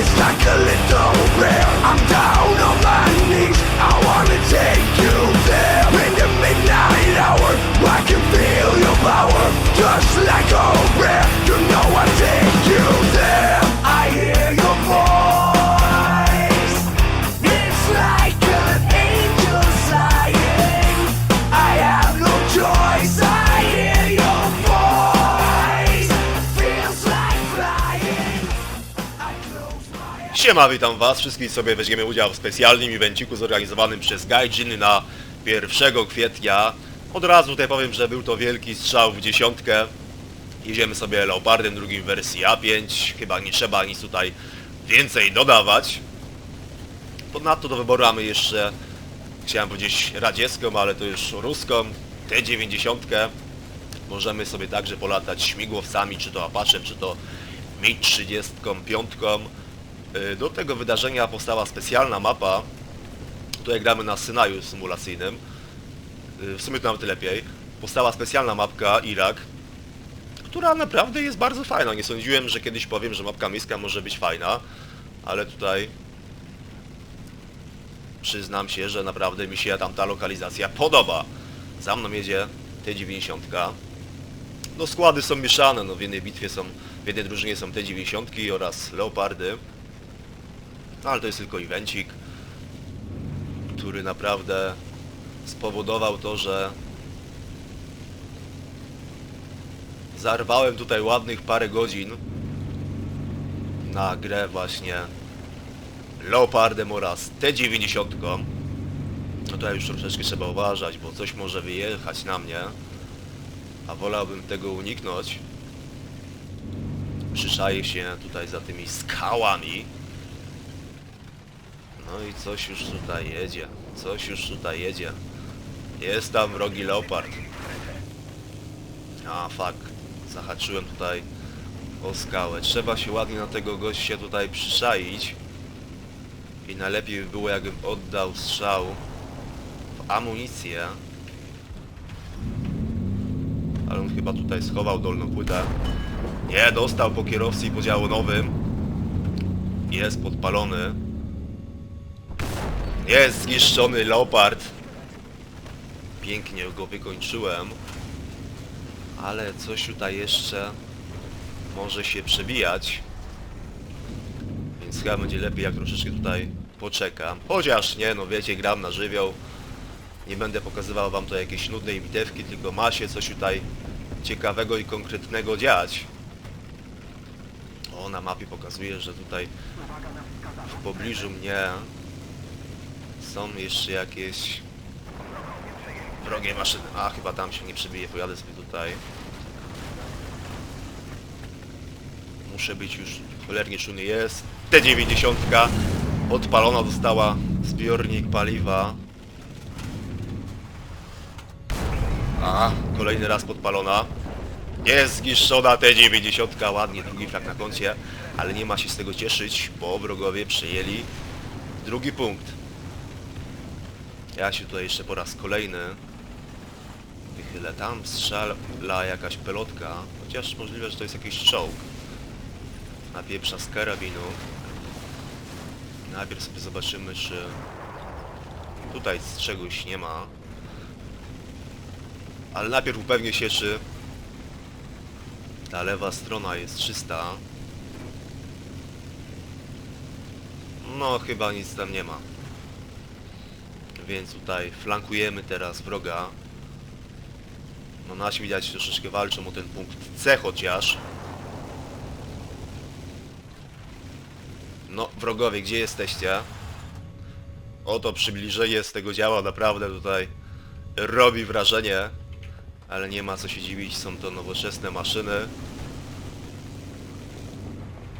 It's like a little prayer. I'm down Siema, witam was. Wszystkich sobie weźmiemy udział w specjalnym evenciku zorganizowanym przez Gaijin na 1 kwietnia. Od razu tutaj powiem, że był to wielki strzał w dziesiątkę. Jedziemy sobie Leopardem drugim wersji A5. Chyba nie trzeba nic tutaj więcej dodawać. Ponadto do wyboru mamy jeszcze, chciałem powiedzieć radziecką, ale to już ruską, T90. Możemy sobie także polatać śmigłowcami, czy to Apachem, czy to MiG-35. Y, Do tego wydarzenia powstała specjalna mapa. Tutaj gramy na Synaju symulacyjnym. Y, W sumie to nawet lepiej. Powstała specjalna mapka Irak, która naprawdę jest bardzo fajna. Nie sądziłem, że kiedyś powiem, że mapka miejska może być fajna, ale tutaj przyznam się, że naprawdę mi się tam ta lokalizacja podoba. Za mną jedzie T90. No składy są mieszane, no w jednej bitwie są, w jednej drużynie są T90 oraz Leopardy. No ale to jest tylko evencik, który naprawdę spowodował to, że zarwałem tutaj ładnych parę godzin na grę właśnie Leopardem oraz T90. No tutaj już troszeczkę trzeba uważać, bo coś może wyjechać na mnie, a wolałbym tego uniknąć. Przyszaję się tutaj za tymi skałami. No i coś już tutaj jedzie. Coś już tutaj jedzie. Jest tam wrogi leopard. A fuck. Zahaczyłem tutaj o skałę. Trzeba się ładnie na tego gościa tutaj przyszaić. I najlepiej by było jakbym oddał strzał w amunicję. Ale on chyba tutaj schował dolną płytę. Nie, dostał po kierowcy i podziału nowym. Jest podpalony. Jest zniszczony Leopard. Pięknie go wykończyłem. Ale coś tutaj jeszcze może się przebijać. Więc chyba będzie lepiej jak troszeczkę tutaj poczekam. Chociaż nie, no wiecie, gram na żywioł. Nie będę pokazywał wam to jakiejś nudnej bitewki, tylko ma się coś tutaj ciekawego i konkretnego dziać. O, na mapie pokazuje, że tutaj w pobliżu mnie są jeszcze jakieś wrogie maszyny. A, chyba tam się nie przebije, pojadę sobie tutaj. Muszę być już cholernie czujny. Jest T90 odpalona została zbiornik paliwa. A, kolejny raz podpalona. Jest zniszczona T90, ładnie, drugi flag na koncie, ale nie ma się z tego cieszyć, bo wrogowie przejęli drugi punkt. Ja się tutaj jeszcze po raz kolejny wychylę. Tam strzela jakaś pelotka, chociaż możliwe, że to jest jakiś czołg. Napieprza z karabinu. Najpierw sobie zobaczymy, czy tutaj czegoś nie ma. Ale najpierw upewnię się, czy ta lewa strona jest czysta. No, chyba nic tam nie ma. Więc tutaj flankujemy teraz wroga. No nasi widać troszeczkę walczą o ten punkt C chociaż. No, wrogowie, gdzie jesteście? Oto przybliżenie z tego działa naprawdę tutaj robi wrażenie. Ale nie ma co się dziwić, są to nowoczesne maszyny.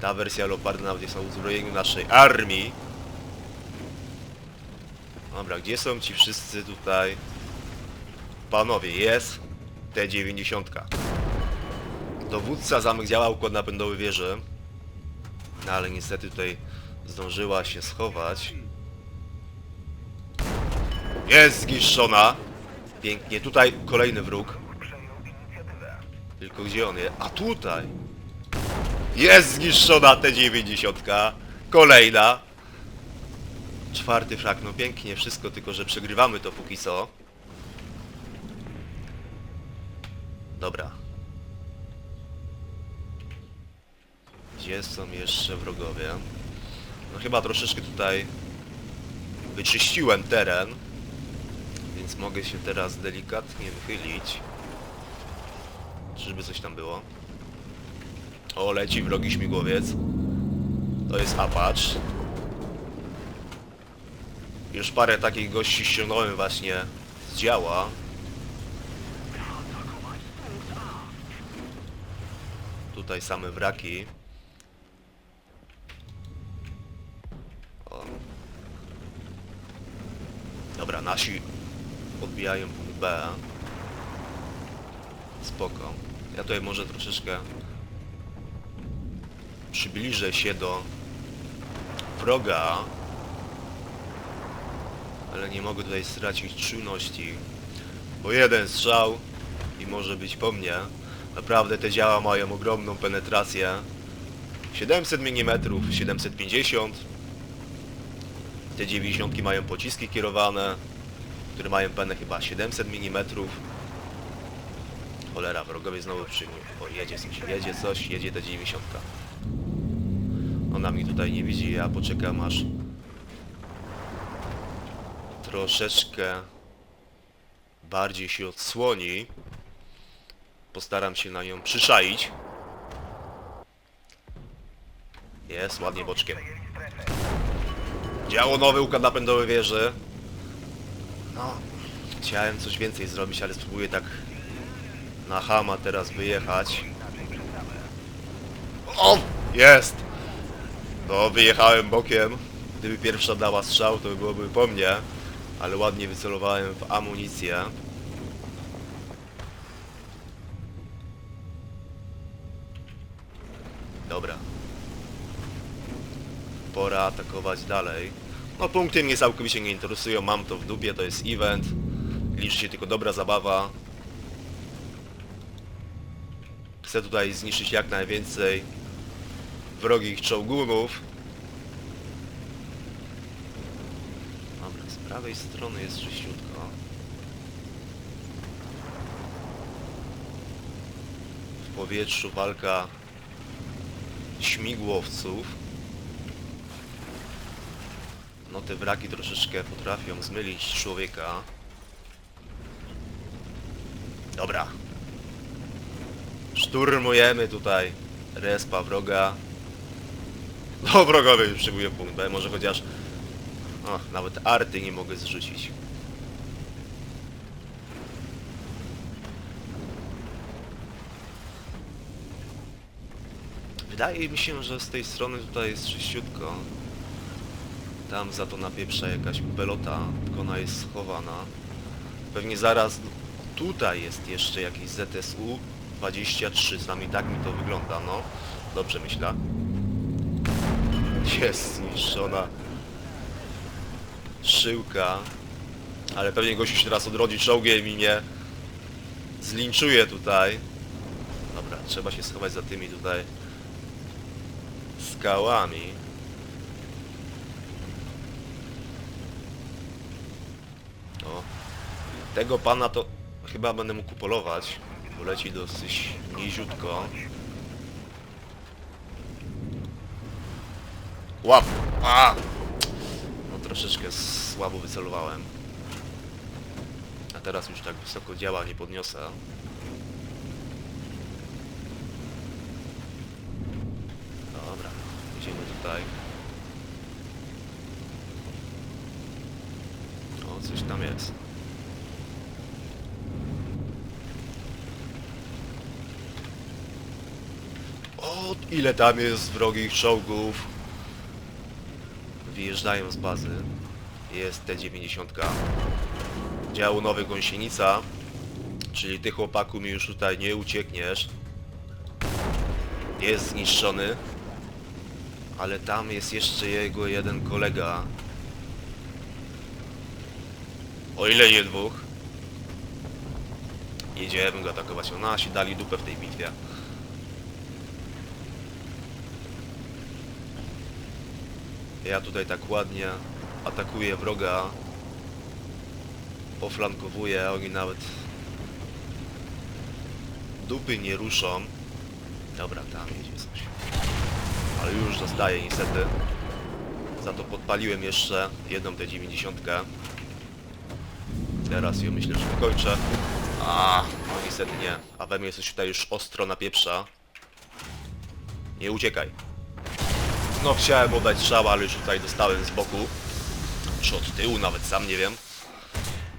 Ta wersja Leoparda nawet jest na uzbrojeniu naszej armii. Dobra, gdzie są ci wszyscy tutaj? Panowie, jest T90. Dowódca zamek działa, układ napędowy wieży. No ale niestety tutaj zdążyła się schować. Jest zniszczona. Pięknie. Tutaj kolejny wróg. Tylko gdzie on jest? A tutaj! Jest zniszczona T90. Kolejna. Czwarty frak, no pięknie wszystko, tylko że przegrywamy to póki co. Dobra. Gdzie są jeszcze wrogowie? No chyba troszeczkę tutaj wyczyściłem teren, więc mogę się teraz delikatnie wychylić. Czyżby coś tam było? O, leci wrogi śmigłowiec. To jest Apache. Już parę takich gości ściągnąłem właśnie z działa. Tutaj same wraki. O. Dobra, nasi odbijają punkt B. Spoko. Ja tutaj może troszeczkę przybliżę się do wroga, ale nie mogę tutaj stracić czujności, bo jeden strzał i może być po mnie. Naprawdę te działa mają ogromną penetrację. 700 mm, 750. Te 90 mają pociski kierowane, które mają penę chyba 700 mm. Cholera, wrogowie znowu przyjmują. O, jedzie coś, jedzie coś, jedzie ta 90. Ona mi tutaj nie widzi, ja poczekam aż troszeczkę bardziej się odsłoni. Postaram się na nią przyszaić. Jest, ładnie boczkiem. Działo nowy układ napędowy wieży. No, chciałem coś więcej zrobić, ale spróbuję tak na Hama teraz wyjechać. O! Jest! No, wyjechałem bokiem. Gdyby pierwsza dała strzał, to byłoby po mnie. Ale ładnie wycelowałem w amunicję. Dobra. Pora atakować dalej. No punkty mnie całkowicie nie interesują, mam to w dupie, to jest event. Liczy się tylko dobra zabawa. Chcę tutaj zniszczyć jak najwięcej wrogich czołgunów. Dobra, z prawej strony jest czyściutko. W powietrzu walka śmigłowców. No te wraki troszeczkę potrafią zmylić człowieka. Dobra. Szturmujemy tutaj respa wroga. No wrogowie już punkt B, może chociaż... O, nawet arty nie mogę zrzucić. Wydaje mi się, że z tej strony tutaj jest czyściutko. Tam za to napieprza jakaś pelota, tylko ona jest schowana. Pewnie zaraz tutaj jest jeszcze jakiś ZSU 23, przynajmniej tak mi to wygląda, no. Dobrze myślę. Jest zniszczona szyłka. Ale pewnie gościu się teraz odrodzi czołgiem i mnie zlinczuje tutaj. Dobra, trzeba się schować za tymi tutaj skałami. O, tego pana to chyba będę mógł polować, bo leci dosyć niziutko. Łap! A! Troszeczkę słabo wycelowałem. A teraz już tak wysoko działa nie podniosę. Dobra, idziemy tutaj. O, coś tam jest. O, ile tam jest wrogich czołgów. Wyjeżdżają z bazy. Jest T-90. Dział nowy Gąsienica. Czyli ty chłopaku mi już tutaj nie uciekniesz. Jest zniszczony. Ale tam jest jeszcze jego jeden kolega. O ile nie dwóch. Jedziemy go atakować. O, nasi dali dupę w tej bitwie. Ja tutaj tak ładnie atakuję wroga. Poflankowuję, oni nawet dupy nie ruszą. Dobra, tam jedzie coś. Ale już zostaje niestety. Za to podpaliłem jeszcze jedną tę 90. Teraz ją myślę, że wykończę. A, no niestety nie. A we mnie coś tutaj już ostro napieprza. Nie uciekaj. No chciałem oddać strzała, ale już tutaj dostałem z boku. Czy od tyłu nawet, sam nie wiem.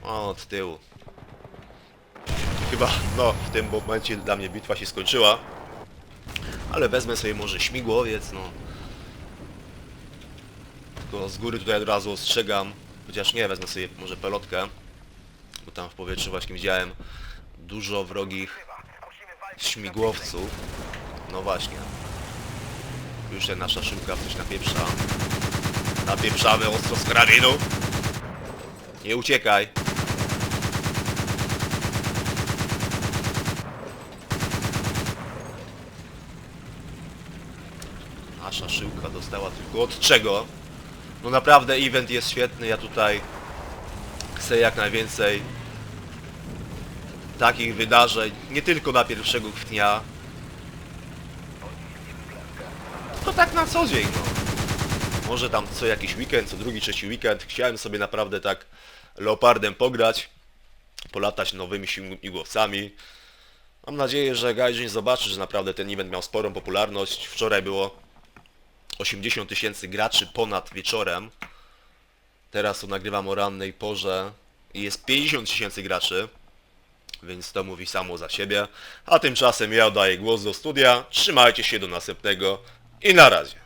O, od tyłu. Chyba, no, w tym momencie dla mnie bitwa się skończyła. Ale wezmę sobie może śmigłowiec, no. Tylko z góry tutaj od razu ostrzegam. Chociaż nie, wezmę sobie może pelotkę. Bo tam w powietrzu właśnie widziałem dużo wrogich śmigłowców. No właśnie. Już się nasza szybka coś napieprza. Napieprzamy ostro z karabinu. Nie uciekaj. Nasza szyłka dostała tylko od czego? No naprawdę event jest świetny, ja tutaj chcę jak najwięcej takich wydarzeń, nie tylko na 1 kwietnia, to tak na co dzień, no. Może tam co jakiś weekend, co drugi, trzeci weekend, chciałem sobie naprawdę tak Leopardem pograć, polatać nowymi śmigłowcami. Mam nadzieję, że Gaijin zobaczy, że naprawdę ten event miał sporą popularność. Wczoraj było 80 tysięcy graczy ponad wieczorem. Teraz to nagrywam o rannej porze i jest 50 tysięcy graczy, więc to mówi samo za siebie. A tymczasem ja oddaję głos do studia. Trzymajcie się do następnego i na razie.